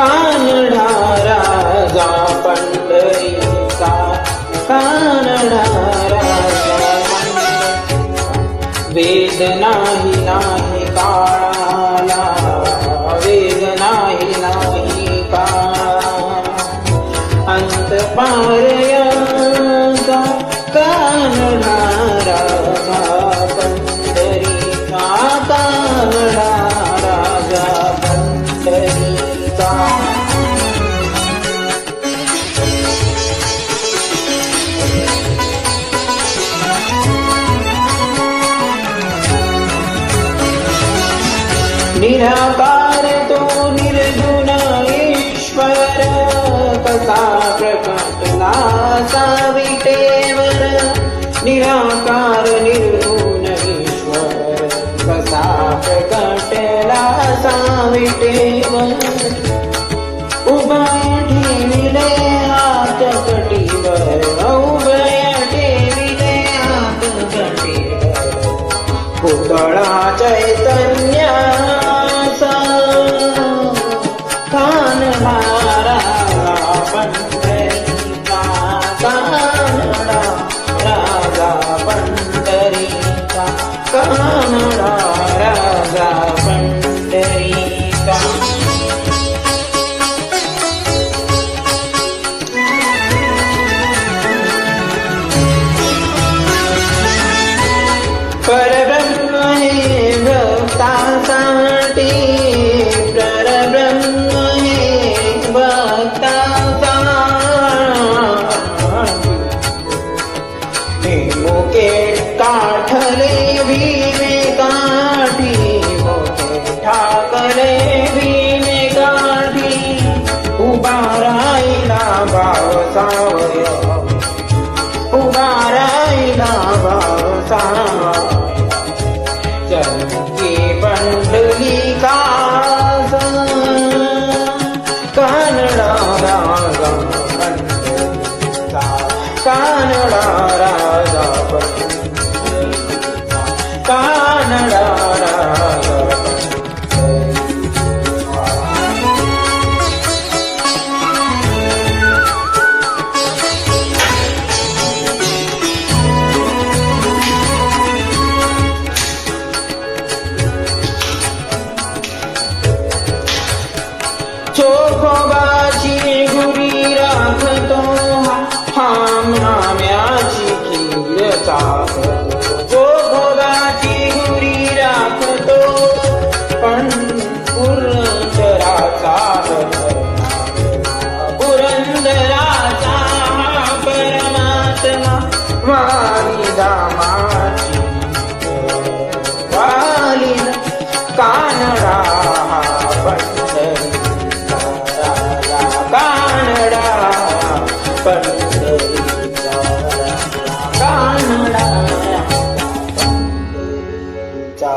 कानडा राजा पंढरीचा कानडा राजा वेद नाही नाही काळाला वेद नाही नाही काळा अंत पारया कानडा निराकार तो निर्गुण ईश्वर कसा प्रकटला साविटेवर निराकार निर्गुण ईश्वर कसा प्रकटला साविटेवर उभय ठेविले हात कटीवर उभय ठेविले हात कटीवर। पुतळा चैतन्याचा कानडा राजा पंढरीचा સાવર્યા ઉગારાઈ ના ભાવ वाली दामाची. वाली कानडा पंढरीचा कानडा पंढरीचा कानडा पंढरीचा